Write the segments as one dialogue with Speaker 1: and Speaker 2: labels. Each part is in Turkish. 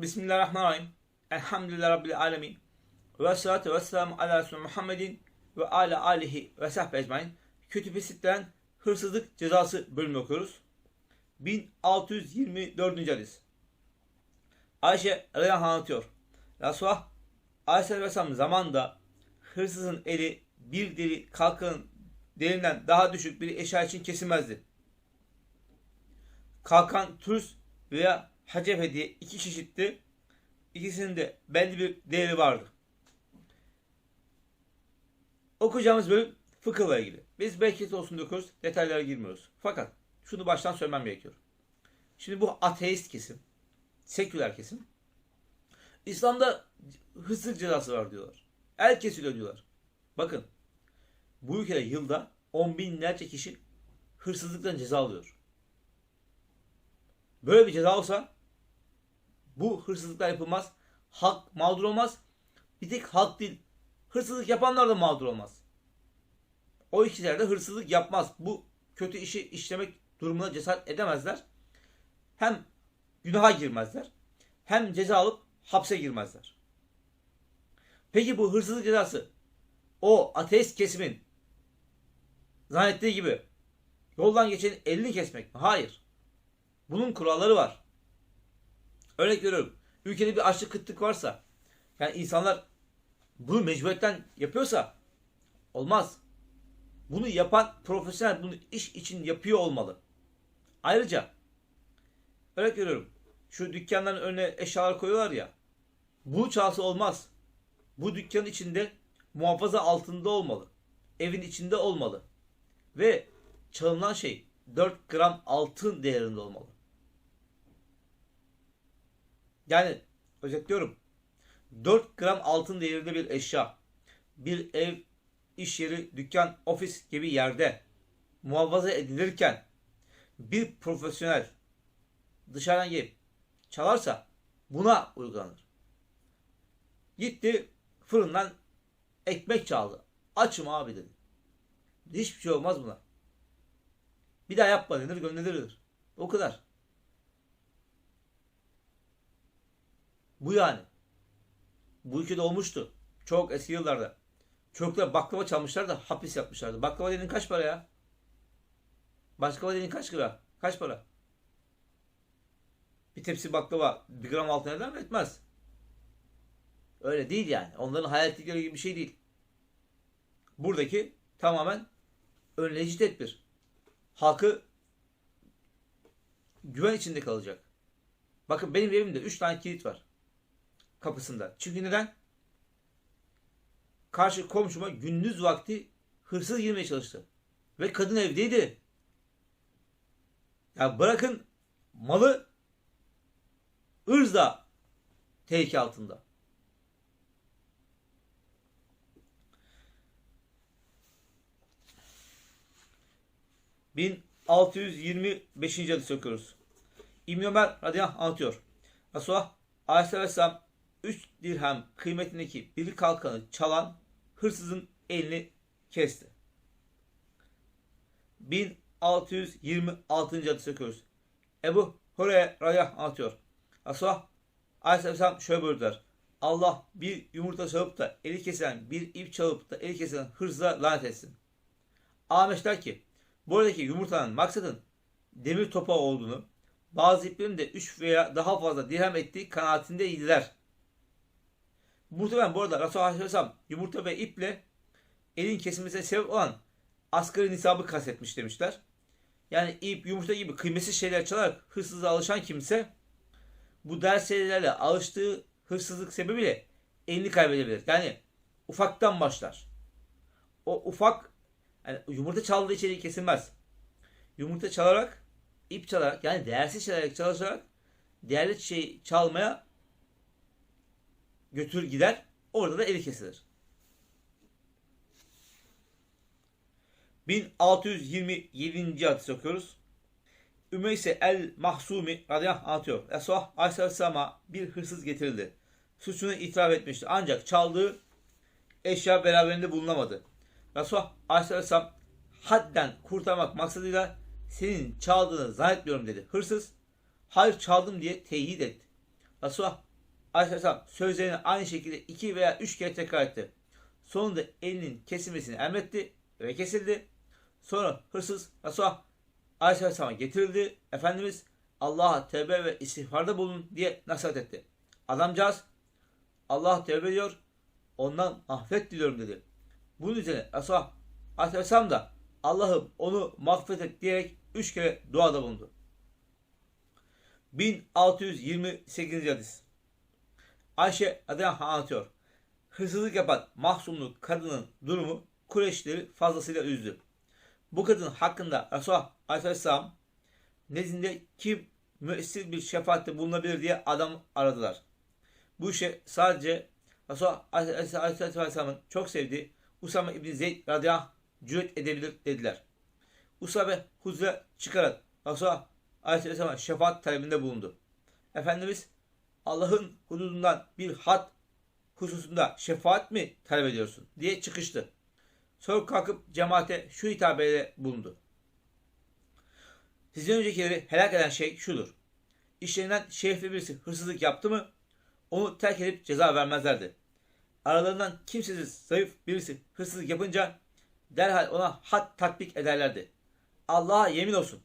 Speaker 1: Bismillahirrahmanirrahim. Elhamdülillah Rabbil alemin. Ve salatu ve selamu ala Resulü Muhammedin ve ala alihi ve sahbe ecmain. Kütüb-i Sitte'den hırsızlık cezası bölümü okuyoruz. 1624. hadis. Ayşe Reyhan anlatıyor. Resulullah Aleyhisselatü Vesselam zamanında hırsızın eli bir deri kalkanın derinden daha düşük bir eşya için kesilmezdi. Kalkan, turist veya hacefe diye iki çeşitti. İkisinin de belli bir değeri vardı. Okuyacağımız bölüm fıkıhla ilgili. Biz bereketli olsun diyoruz, detaylara girmiyoruz. Fakat şunu baştan söylemem gerekiyor. Şimdi bu ateist kesim, seküler kesim, İslam'da hırsızlık cezası var diyorlar. El kesiliyor diyorlar. Bakın, bu ülkede yılda on binlerce kişi hırsızlıktan ceza alıyor. Böyle bir ceza olsa bu hırsızlıklar yapılmaz. Halk mağdur olmaz. Bir tek halk değil. Hırsızlık yapanlar da mağdur olmaz. O kişiler de hırsızlık yapmaz. Bu kötü işi işlemek durumuna cesaret edemezler. Hem günaha girmezler. Hem ceza alıp hapse girmezler. Peki bu hırsızlık cezası o ateist kesimin zannettiği gibi yoldan geçenin elini kesmek mi? Hayır. Bunun kuralları var. Örnek veriyorum. Ülkede bir açlık kıtlık varsa yani insanlar bunu mecburiyetten yapıyorsa olmaz. Bunu yapan profesyonel bunu iş için yapıyor olmalı. Ayrıca örnek veriyorum. Şu dükkanların önüne eşyalar koyuyorlar ya. Bu çalsa olmaz. Bu dükkanın içinde muhafaza altında olmalı. Evin içinde olmalı. Ve çalınan şey 4 gram altın değerinde olmalı. Yani özetliyorum. 4 gram altın değerinde bir eşya, bir ev, iş yeri, dükkan, ofis gibi yerde muhafaza edilirken bir profesyonel dışarıdan gelip çalarsa buna uygulanır. Gitti fırından ekmek çaldı. Açım abi dedi. Hiçbir şey olmaz buna. Bir daha yapma denir gönderilir. O kadar. Bu yani. Bu ülkede olmuştu. Çok eski yıllarda. Çocuklar baklava çalmışlar da hapis yapmışlardı. Baklava dediğin kaç para ya? Baklava dediğin kaç lira? Kaç para? Bir tepsi baklava bir gram altına eder mi? Etmez. Öyle değil yani. Onların hayal ettikleri gibi bir şey değil. Buradaki tamamen önleyici tedbir. Halkı güven içinde kalacak. Bakın benim evimde 3 tane kilit var kapısında. Çünkü neden? Karşı komşuma gündüz vakti hırsız girmeye çalıştı. Ve kadın evdeydi. Ya bırakın malı ırz tehlike altında. ...1625. hadis okuyoruz. İbn Ömer radıyallahu anh anlatıyor. Resulullah aleyhisselam 3 dirhem kıymetindeki bir kalkanı çalan hırsızın elini kesti. 1626. hadis okuyoruz. Ebu Hureyre radıyallahu anlatıyor. Resulullah aleyhisselam şöyle buyurdular. Allah bir yumurta çalıp da eli kesilen, bir ip çalıp da eli kesilen hırsıza lanet etsin. Ahmet der ki, buradaki yumurtanın maksadın demir topağı olduğunu, bazı iplerin de 3 veya daha fazla dirhem ettiği kanaatindeydiler. Muhtemelen bu arada Resulullah Aleyhisselam yumurta ve iple elin kesilmesine sebep olan asgari nisabı kastetmiş demişler. Yani ip, yumurta gibi kıymetsiz şeyler çalarak hırsızlığa alışan kimse bu ders şeylerle alıştığı hırsızlık sebebiyle elini kaybedebilir. Yani ufaktan başlar. O ufak yani yumurta çaldığı içeriği kesilmez. Yumurta çalarak, ip çalarak yani değersiz şeyler çalışarak değerli şey çalmaya götür gider. Orada da eli kesilir. 1627. hadis okuyoruz. Ümeyse el Mahsumi radıyallahu anlatıyor. Resulullah Aleyhisselam'a bir hırsız getirildi. Suçunu itiraf etmişti. Ancak çaldığı eşya beraberinde bulunamadı. Resulullah Aleyhisselam hadden kurtarmak maksadıyla senin çaldığını zannetmiyorum dedi. Hırsız hayır çaldım diye teyit etti. Resulullah Aleyhisselam sözlerini aynı şekilde iki veya üç kere tekrar etti. Sonunda elinin kesilmesini emretti ve kesildi. Sonra hırsız Resulullah Aleyhisselam'a getirildi. Efendimiz Allah'a tevbe ve istiğfarda bulun diye nasihat etti. Adamcağız Allah tevbe ediyor, ondan affet diliyorum dedi. Bunun üzerine Resulullah Aleyhisselam da Allah'ım onu mağfiret et diyerek üç kere duada bulundu. 1628. hadis. Ayşe Adana anlatıyor. Hırsızlık yapan mahzumlu kadının durumu Kureyşleri fazlasıyla üzdü. Bu kadın hakkında Resulullah Aleyhisselam nezdinde kim müessir bir şefaatte bulunabilir diye adam aradılar. Bu işe sadece Resulullah Aleyhisselam'ın çok sevdiği Usame İbni Zeyd radıyallahu cüret edebilir dediler. Usame huzura çıkarak Resulullah Aleyhisselam'a şefaat talebinde bulundu. Efendimiz Allah'ın hududundan bir had hususunda şefaat mi talep ediyorsun diye çıkıştı. Sonra kalkıp cemaate şu hitabeyle bulundu. Sizden öncekileri helak eden şey şudur. İşlerinden şerefli birisi hırsızlık yaptı mı onu terk edip ceza vermezlerdi. Aralarından kimsesiz zayıf birisi hırsızlık yapınca derhal ona had tatbik ederlerdi. Allah'a yemin olsun.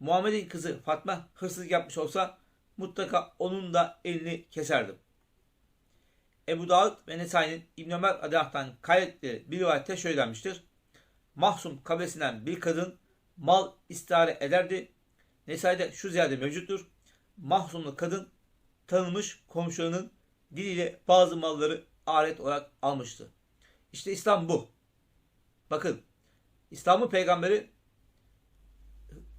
Speaker 1: Muhammed'in kızı Fatma hırsızlık yapmış olsa mutlaka onun da elini keserdim. Ebu Davud ve Nesai'nin İbn Ömer adıyla kaydettikleri bir rivayette şöyle denmiştir. Mahsum kabilesinden bir kadın mal istihare ederdi. Nesai'de şu ziyade mevcuttur. Mahsumlu kadın tanınmış komşularının diliyle bazı malları alet olarak almıştı. İşte İslam bu. Bakın İslam'ın peygamberi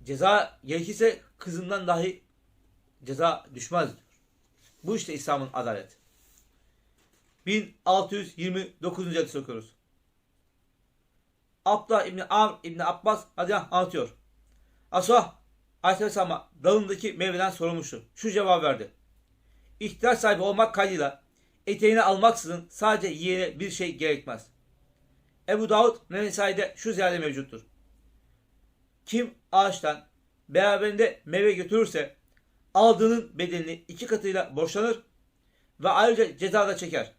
Speaker 1: ceza gerekirse kızından dahi ceza düşmez diyor. Bu işte İslam'ın adaleti. 1629. hadis okuyoruz. Abdullah İbni Amr İbni Abbas radıyallahu anlatıyor. Asuh Aleyhisselam'a dalındaki meyveden sorulmuştu. Şu cevap verdi. İhtiyaç sahibi olmak kaydıyla eteğini almaksızın sadece yiyene bir şey gerekmez. Ebu Davud Nesai'de şu ziyade mevcuttur. Kim ağaçtan beraberinde meyve götürürse aldığının bedelini iki katıyla borçlanır ve ayrıca ceza da çeker.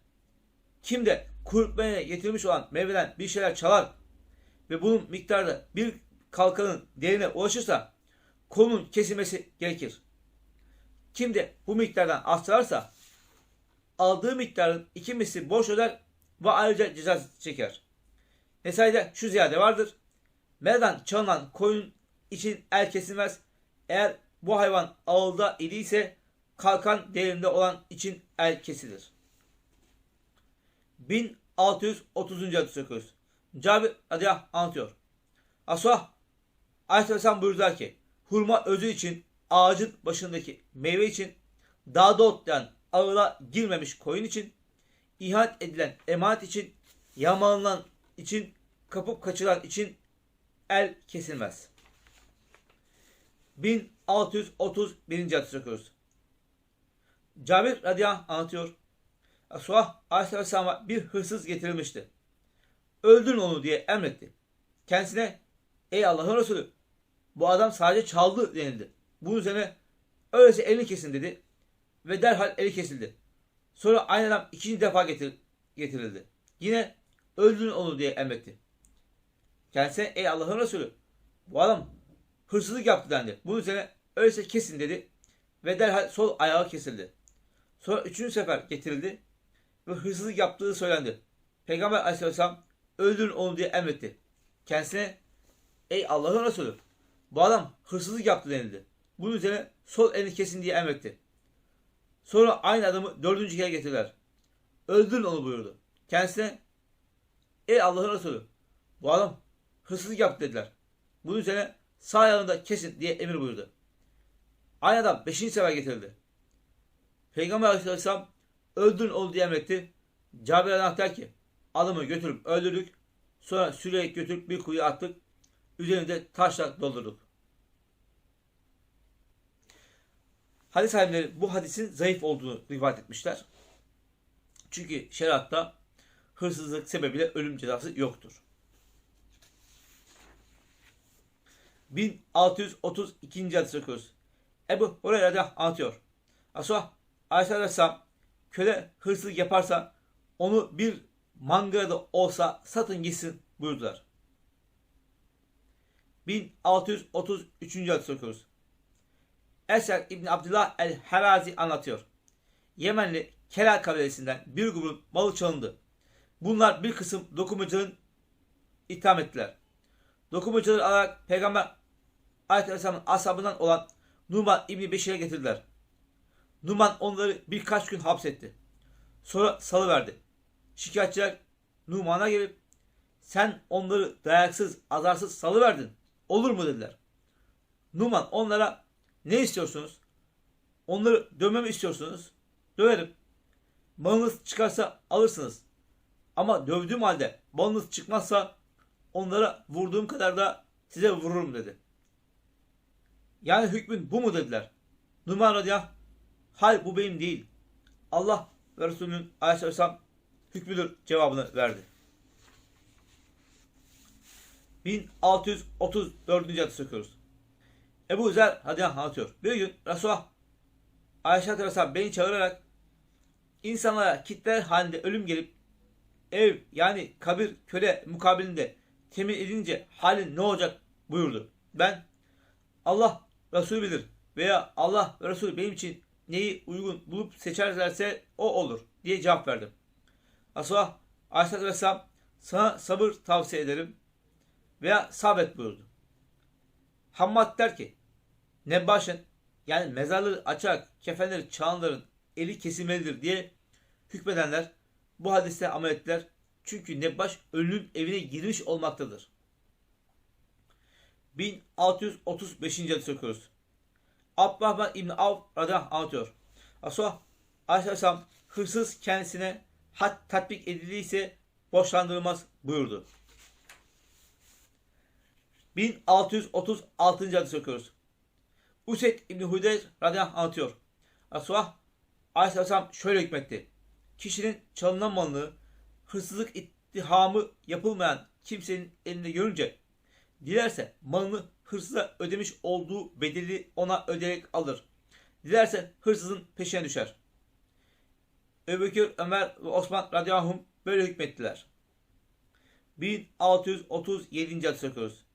Speaker 1: Kim de kurutmaya getirilmiş olan meyveden bir şeyler çalar ve bunun miktarda bir kalkanın derine ulaşırsa kolunun kesilmesi gerekir. Kim de bu miktardan az aldığı miktarın iki misli borç öder ve ayrıca ceza çeker. Nesai'de şu ziyade vardır. Merdan çalınan koyun için el kesilmez. Eğer bu hayvan ağılda idiyse kalkan değerinde olan için el kesilir. 1630. hadis okuyoruz. Cabir Adiyah anlatıyor. Asuh Aleyhisselam buyurdular ki hurma özü için ağacın başındaki meyve için dağda otlayan ağıla girmemiş koyun için ihanet edilen emanet için yağmalanan için kapıp kaçıran için el kesilmez. 1631. hadis okuyoruz. Cabir radıyallahu anlatıyor. Resulullah aleyhisselam'a bir hırsız getirilmişti. Öldürün onu diye emretti. Kendisine ey Allah'ın Resulü bu adam sadece çaldı denildi. Bunun üzerine öyleyse elini kesin dedi ve derhal eli kesildi. Sonra aynı adam ikinci defa getir, getirildi. Yine öldürün onu diye emretti. Kendisine ey Allah'ın Resulü bu adam hırsızlık yaptı dendi. Bunun üzerine öyleyse kesin dedi ve derhal sol ayağı kesildi. Sonra üçüncü sefer getirildi ve hırsızlık yaptığı söylendi. Peygamber aleyhisselam öldürün onu diye emretti. Kendisine ey Allah'ın Resulü bu adam hırsızlık yaptı denildi. Bunun üzerine sol elini kesin diye emretti. Sonra aynı adamı dördüncü kere getirdiler. Öldürün onu buyurdu. Kendisine ey Allah'ın Resulü bu adam hırsızlık yaptı dediler. Bunun üzerine sağ ayağını kesin diye emir buyurdu. Aynı adam beşinci sefer getirildi. Peygamber aleyhisselam öldürün onu diye emretti. Cabir anahtar ki adamı götürüp öldürdük. Sonra sürerek götürüp bir kuyuya attık. Üzerine de taşla doldurduk. Hadis alimleri bu hadisin zayıf olduğunu rivayet etmişler. Çünkü şeriatta hırsızlık sebebiyle ölüm cezası yoktur. 1632. hadis okuyoruz. Ebu Hureyre de anlatıyor. Resulullah Aleyhisselam köle hırsızlık yaparsa onu bir mangarada olsa satın gitsin buyurdular. 1633. hadis okuyoruz. Esed İbni Abdullah el-Herazi anlatıyor. Yemenli Kelal kabilesinden bir grubun malı çalındı. Bunlar bir kısım dokumacının itham ettiler. Dokumacıları alarak Peygamber Aleyhisselam'ın ashabından olan Numan İbni Beşir'e getirdiler. Numan onları birkaç gün hapsetti. Sonra salıverdi. Şikayetçiler Numan'a gelip sen onları dayaksız, azarsız salıverdin. Olur mu dediler. Numan onlara ne istiyorsunuz? Onları dövmemi istiyorsunuz. Döverim. Malınız çıkarsa alırsınız. Ama dövdüğüm halde malınız çıkmazsa onlara vurduğum kadar da size vururum dedi. Yani hükmün bu mu dediler. Numan radıyallahu hayır bu benim değil. Allah ve Resulünün aleyhisselam hükmüdür cevabını verdi. 1634. hadis okuyoruz. Ebu Zer radıyallahu anlatıyor. Bir gün Resulullah Aleyhisselatü Vesselam beni çağırarak insanlara kitler halinde ölüm gelip ev yani kabir köle mukabilinde temin edince halin ne olacak buyurdu. Ben Allah Resulü bilir veya Allah ve Resulü benim için neyi uygun bulup seçerlerse o olur diye cevap verdim. Resulullah Aleyhisselatü Vesselam sana sabır tavsiye ederim veya sabret buyurdu. Hammad der ki Nebbaş'ın yani mezarları açarak kefenleri çalanların eli kesilmelidir diye hükmedenler bu hadiste amel ettiler. Çünkü Nebbaş ölünün evine girmiş olmaktadır. 1635. hadis okuyoruz. Abdurrahman İbni Av radıyallahu anlatıyor. Resulullah Aleyhisselam hırsız kendisine had tatbik edildiyse borçlandırılmaz buyurdu. 1636. hadis okuyoruz. Useyd İbni Hudeyr radıyallahu anlatıyor. Resulullah Aleyhisselam şöyle hükmetti. Kişinin çalınan malını hırsızlık ittihamı yapılmayan kimsenin elinde görünce dilerse malını hırsıza ödemiş olduğu bedeli ona ödeyerek alır. Dilerse hırsızın peşine düşer. Ebubekir, Ömer ve Osman radıyallahu böyle hükmettiler. 1637. hadis okuyoruz.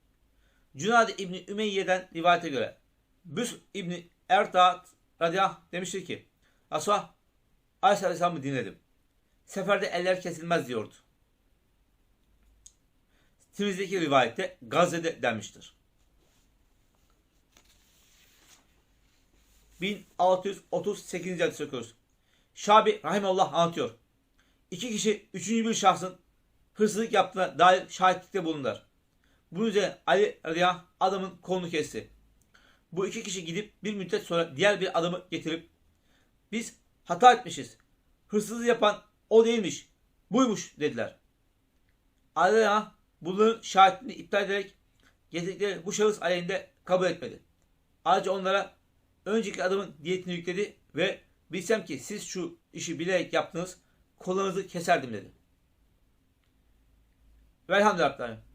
Speaker 1: Cunadi İbni Ümeyye'den rivayete göre Büs İbni Ertat radıyallahu demiştir ki Resulullah Aleyhisselam'ı dinledim. Seferde eller kesilmez diyordu. Tirmiz'deki rivayette Gazze'de denmiştir. 1638. hadis okuyoruz. Şabi Rahimallah anlatıyor. İki kişi üçüncü bir şahsın hırsızlık yaptığına dair şahitlikte bulundular. Bunun üzerine Ali Rıya adamın kolunu kesti. Bu iki kişi gidip bir müddet sonra diğer bir adamı getirip biz hata etmişiz. Hırsızlığı yapan o değilmiş. Buymuş dediler. Ali Rıya bunların şahitliğini iptal ederek getirdikleri bu şahıs aleyhinde kabul etmedi. Ayrıca onlara önceki adamın diyetini yükledi ve bilsem ki siz şu işi bilerek yaptınız kollarınızı keserdim dedi. Velhamdülillah.